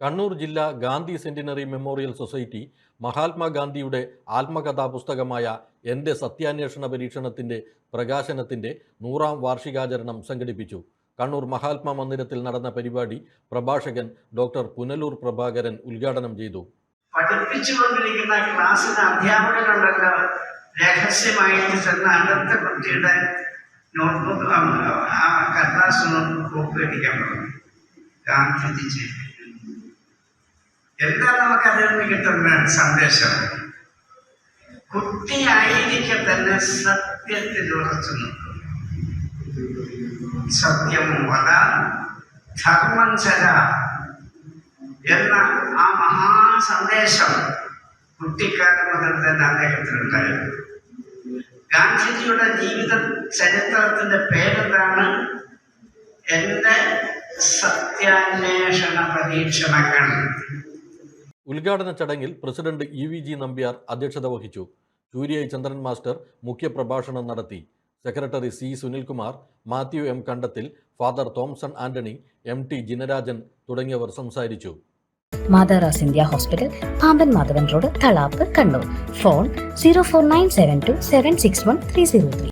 കണ്ണൂർ ജില്ലാ Gandhi centenary memorial society മഹാത്മാഗാന്ധിയുടെ ആത്മകഥാ പുസ്തകമായ എന്റെ സത്യാന്വേഷണ പരീക്ഷണത്തിന്റെ പ്രകാശനത്തിന്റെ നൂറാം വാർഷികാചരണം സംഘടിപ്പിച്ചു. കണ്ണൂർ മഹാത്മാ മന്ദിരത്തിൽ നടന്ന പരിപാടി പ്രഭാഷകൻ ഡോക്ടർ പുനലൂർ പ്രഭാകരൻ ഉദ്ഘാടനം ചെയ്തു. പഠിപ്പിച്ചുകൊണ്ടിരിക്കുന്ന ക്ലാസ്സിലെ അധ്യാപകരുണ്ടല്ലോ. രഹസ്യമായിട്ട് ചെന്ന അടുത്ത കുട്ടിയുടെ നോട്ട്ബുക്ക് ആ കടലാസ് നോട്ട്ബുക്ക് അടിക്കാൻ പറഞ്ഞു. ഗാന്ധിജി ചെയ്തു എന്താ നമുക്ക് അതിൽ നിന്ന് കിട്ടുന്ന സന്ദേശം? കുട്ടിയായിരിക്കെ തന്നെ സത്യത്തിൽ ഉറച്ചു സത്യം വല ധർമ്മം ചര എന്ന ആ മഹാസന്ദേശം കുട്ടിക്കാലം മുതൽ തന്നെ അദ്ദേഹത്തിനുണ്ടായിരുന്നു. ഗാന്ധിജിയുടെ ജീവിത ചരിത്രത്തിന്റെ പേരെന്താണ്? എന്റെ സത്യാന്വേഷണ പരീക്ഷണങ്ങൾ. ഉദ്ഘാടന ചടങ്ങിൽ president E V G Nambiar അധ്യക്ഷത വഹിച്ചു. സൂര്യ ചന്ദ്രൻ മാസ്റ്റർ മുഖ്യപ്രഭാഷണം നടത്തി. Secretary C Sunilkumar Mathew M Kandathil father Thomson Antony M T Jinarajan തുടങ്ങിയവർ സംസാരിച്ചു. Madras India hospital Pamban Madhavan road Thalap Kannur. Phone zero four nine seven two seven six one three zero three